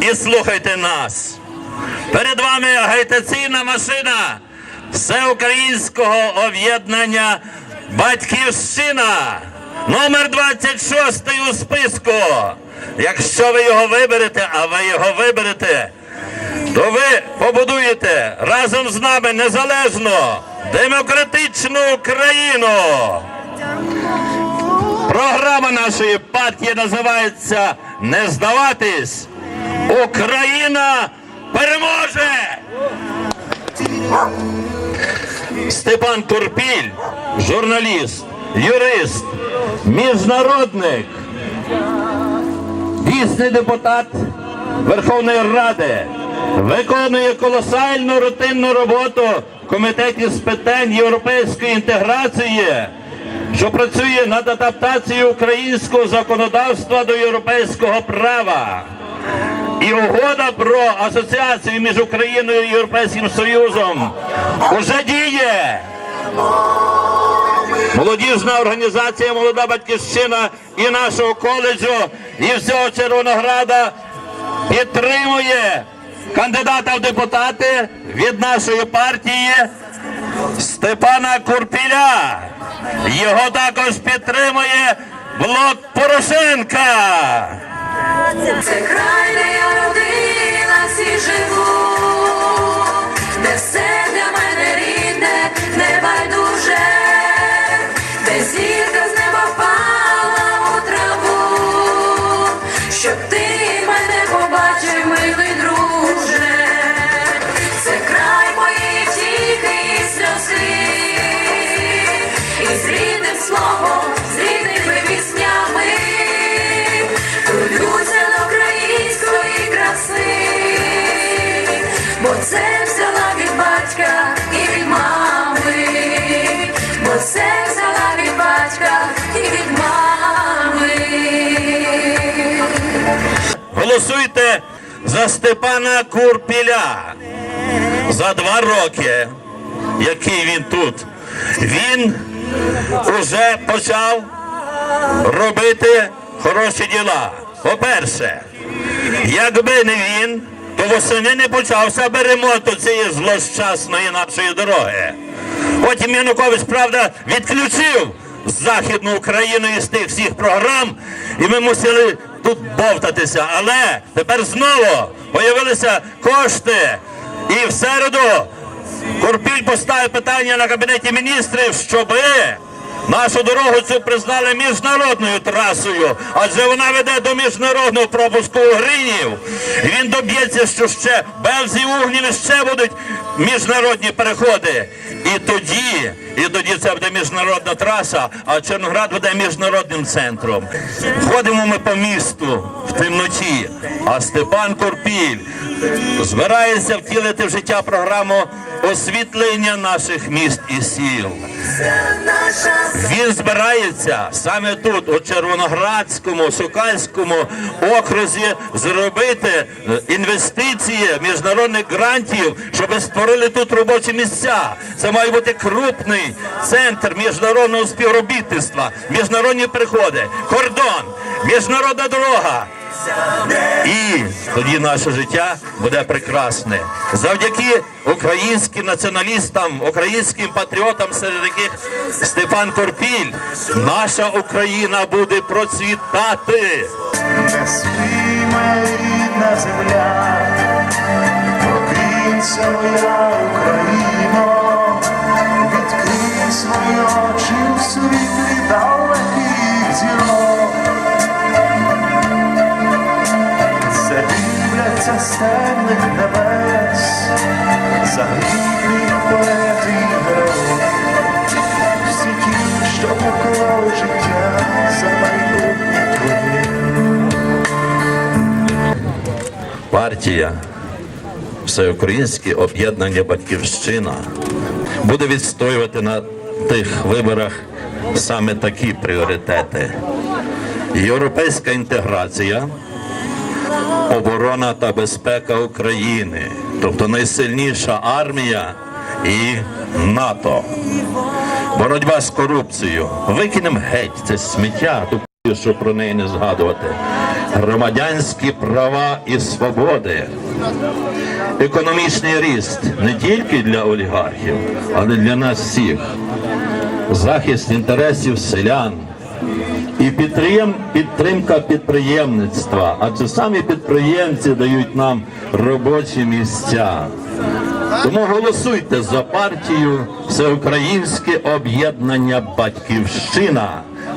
і слухайте нас. Перед вами агітаційна машина всеукраїнського об'єднання Батьківщина. Номер 26 у списку. Якщо ви його виберете, а ви його виберете, то ви побудуєте разом з нами незалежну демократичну Україну. Програма нашої партії називається Не здаватись. Україна переможе! Степан Турпіль, журналіст, юрист, міжнародник, дійсний депутат Верховної Ради, виконує колосальну рутинну роботу в комітеті з питань європейської інтеграції, що працює над адаптацією українського законодавства до європейського права. І угода про асоціацію між Україною і Європейським Союзом уже діє. Молодіжна організація Молода батьківщина і нашого коледжу, і всього Червонограда підтримує кандидата в депутати від нашої партії Степана Курпіля. Його також підтримує блок Порошенка. Це край, де я родилась і живу, Голосуйте за Степана Курпіля. За два роки, який він тут, він уже почав робити хороші діла. По-перше, якби не він, то восени не почався би ремонт цієї злощасної нашої дороги. Потім Янукович, правда, відключив Західну Україну із тих всіх програм, і ми мусили тут бовтатися. Але тепер знову появилися кошти. І в середу Курпіль поставив питання на кабінеті міністрів, щоби нашу дорогу цю признали міжнародною трасою, адже вона веде до міжнародного пропуску угринів. І він доб'ється, що ще Белзі і Угніві ще будуть міжнародні переходи. І тоді, і тоді це буде міжнародна траса, а Чорноград буде міжнародним центром. Ходимо ми по місту в темноті, а Степан Курпіль збирається втілити в життя програму освітлення наших міст і сіл. Він збирається саме тут, у Червоноградському, Сокальському окрузі, зробити е, інвестиції міжнародних грантів, щоб створили тут робочі місця. Це має бути крупний центр міжнародного співробітництва, міжнародні переходи, кордон, міжнародна дорога. І тоді наше життя буде прекрасне. Завдяки українським націоналістам, українським патріотам, серед яких Степан Корпіль, наша Україна буде процвітати. Земля, прокинься моя Україно, світлі далеких зірок. Небес, загиблі поети всі ті, що поклали життя за майбутнє. Партія Всеукраїнське об'єднання Батьківщина буде відстоювати на тих виборах саме такі пріоритети. Європейська інтеграція, оборона та безпека України, тобто найсильніша армія і НАТО. Боротьба з корупцією. Викинемо геть це сміття, щоб про неї не згадувати. громадянські права і свободи, економічний ріст не тільки для олігархів, але для нас всіх, захист інтересів селян. І підтримка, підприємництва, адже самі підприємці дають нам робочі місця. Тому голосуйте за партію Всеукраїнське об'єднання Батьківщина.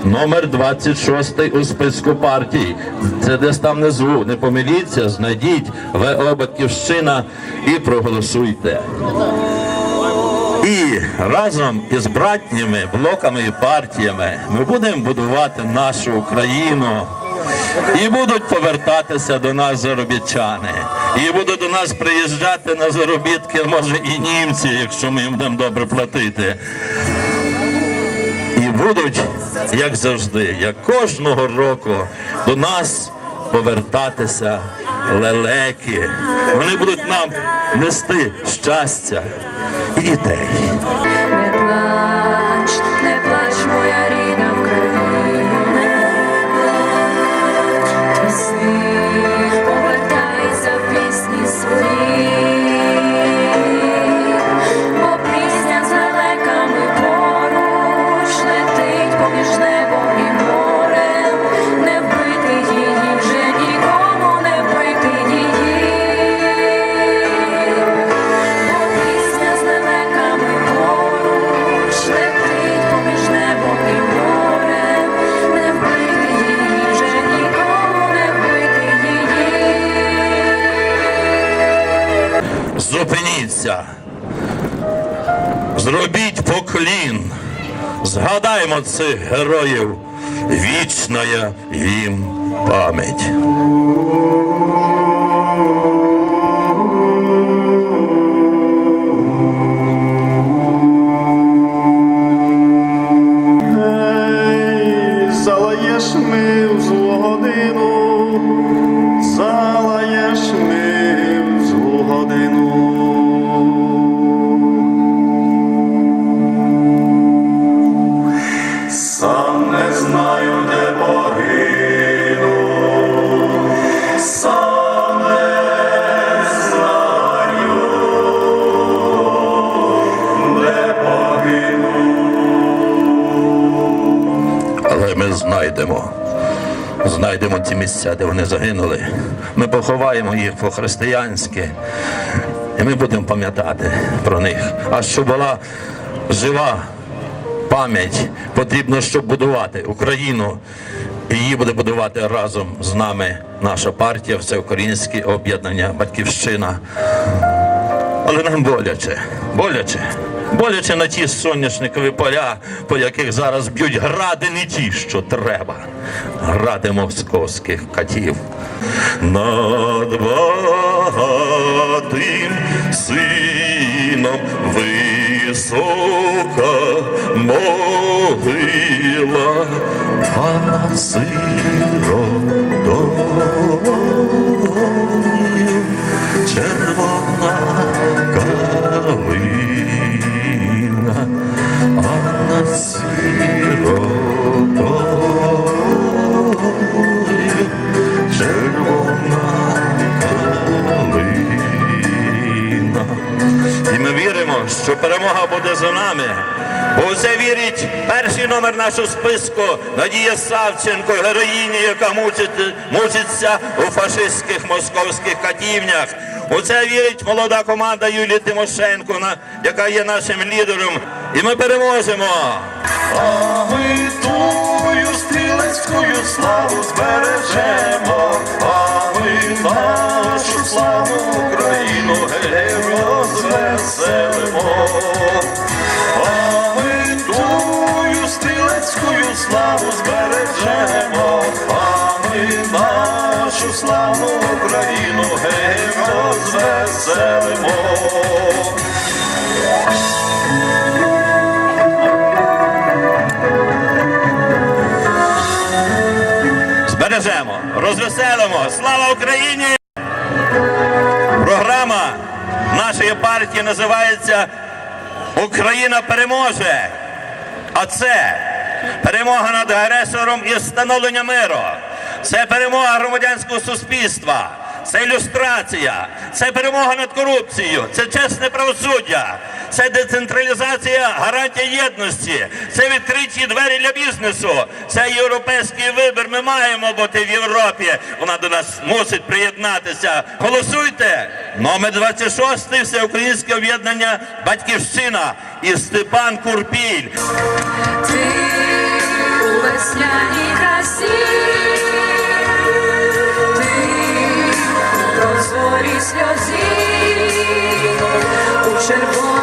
Номер 26 у списку партій. Це десь там внизу. Не помиліться, знайдіть ВО Батьківщина і проголосуйте. І разом із братніми блоками і партіями ми будемо будувати нашу Україну. І будуть повертатися до нас заробітчани. І будуть до нас приїжджати на заробітки, може, і німці, якщо ми їм будемо добре платити. І будуть, як завжди, як кожного року, до нас повертатися лелеки. Вони будуть нам нести щастя de 10. Зупиніться. Зробіть поклін. Згадаймо цих героїв. Вічна їм пам'ять. Знайдемо. Знайдемо ті місця, де вони загинули. Ми поховаємо їх по-християнськи. І ми будемо пам'ятати про них. А щоб була жива пам'ять, потрібно, щоб будувати Україну. І її буде будувати разом з нами наша партія, Всеукраїнське об'єднання Батьківщина. Але нам боляче, боляче. Боляче на ті соняшникові поля, по яких зараз б'ють гради не ті, що треба. Гради московських катів. Над багатим сином висока могила, а сиротою червона калина, буде за нами. Бо в це вірить перший номер нашого списку Надія Савченко, героїня, яка мучиться у фашистських московських катівнях. У це вірить молода команда Юлії Тимошенко, яка є нашим лідером. І ми переможемо. Тую стрілецькою славу збережемо, а ми нашу славу Україну гей розвеселимо. А ми тую стрілецькою славу збережемо, а ми нашу славу Україну гей розвеселимо. Збережемо, розвеселимо. Слава Україні! Програма нашої партії називається Україна переможе. А це перемога над агресором і встановлення миру. Це перемога громадянського суспільства, це ілюстрація, це перемога над корупцією, це чесне правосуддя, це децентралізація гарантія єдності, це відкриті двері для бізнесу, це європейський вибір. Ми маємо бути в Європі. Вона до нас мусить приєднатися. Голосуйте! Номер 26 Всеукраїнське об'єднання Батьківщина і Степан Курпіль. Ти у весняній красі, ти у прозорій сльозі, у червоній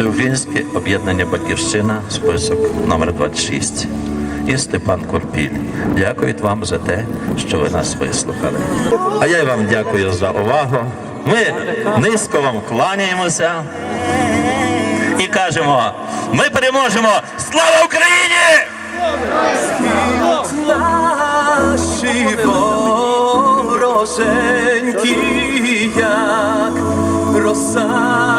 Всеукраїнське об'єднання Батьківщина, список номер 26 і Степан Корпіль. Дякують вам за те, що ви нас вислухали. А я вам дякую за увагу. Ми низько вам кланяємося і кажемо: ми переможемо! Слава Україні! Наші вороженькі, як роса.